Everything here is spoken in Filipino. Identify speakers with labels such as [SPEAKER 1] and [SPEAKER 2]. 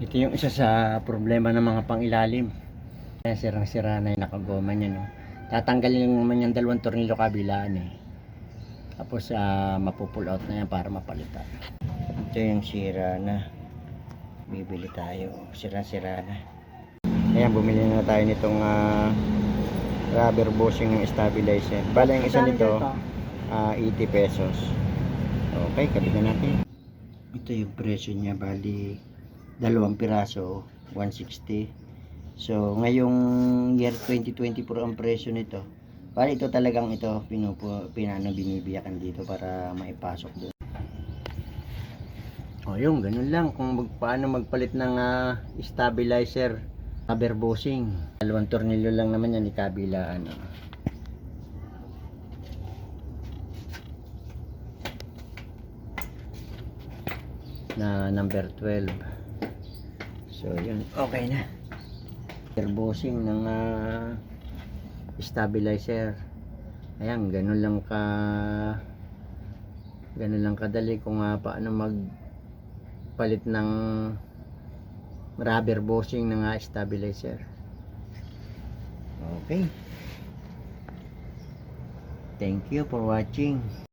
[SPEAKER 1] Ito yung isa sa problema ng mga pangilalim. Kaya sirang-sira na yung nakagoma niya, no? Tatanggalin naman yung dalawang tornilyo kabilaan, eh. Tapos, ah, mapupull out na yan para mapalitan. Ito yung sira na. Bibili tayo. Sira-sira na. Ayan, bumili na tayo nitong ah, rubber bushing ng stabilizer. Bala yung isa nito, ah, 80 pesos. Okay, kabit na natin. Ito yung presyo niya, bali dalawang piraso, 160. So, ngayong year 2024 ang presyo nito. Bali ito talagang ito pinupo, pinano binibiyakan dito para maipasok doon. O yung ganun lang kung mag, paano magpalit ng ah, stabilizer rubber bushing. Dalawang tornilyo lang naman yan ikabilaan. Oh. na number 12 so yun. Okay na. Bushing ng ah, stabilizer. Ayan ganun lang ka ganun lang kadali kung ah, paano mag palit ng rubber bushing ng ah, stabilizer. Okay. Thank you for watching